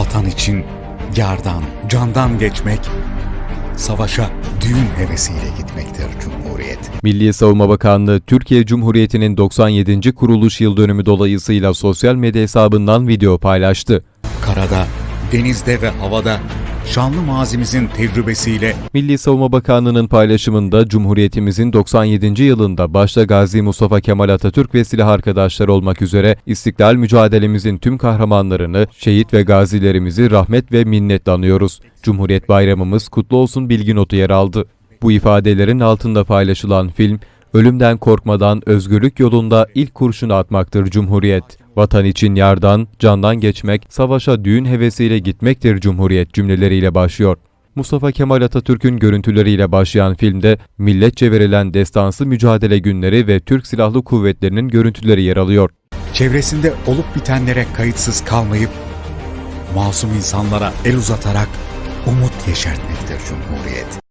Vatan için yardan, candan geçmek, savaşa düğün hevesiyle gitmektir Cumhuriyet. Milli Savunma Bakanlığı, Türkiye Cumhuriyeti'nin 97. kuruluş yıl dönümü dolayısıyla sosyal medya hesabından video paylaştı. Karada, denizde ve havada şanlı mazimizin tecrübesiyle Milli Savunma Bakanlığı'nın paylaşımında Cumhuriyetimizin 97. yılında başta Gazi Mustafa Kemal Atatürk ve silah arkadaşları olmak üzere istiklal mücadelemizin tüm kahramanlarını, şehit ve gazilerimizi rahmet ve minnetle anıyoruz. Cumhuriyet Bayramımız kutlu olsun bilgi notu yer aldı. Bu ifadelerin altında paylaşılan film, ölümden korkmadan özgürlük yolunda ilk kurşunu atmaktır Cumhuriyet. Vatan için yardan, candan geçmek, savaşa düğün hevesiyle gitmektir Cumhuriyet cümleleriyle başlıyor. Mustafa Kemal Atatürk'ün görüntüleriyle başlayan filmde milletçe verilen destansı mücadele günleri ve Türk Silahlı Kuvvetleri'nin görüntüleri yer alıyor. çevresinde olup bitenlere kayıtsız kalmayıp masum insanlara el uzatarak umut yeşertmektir Cumhuriyet.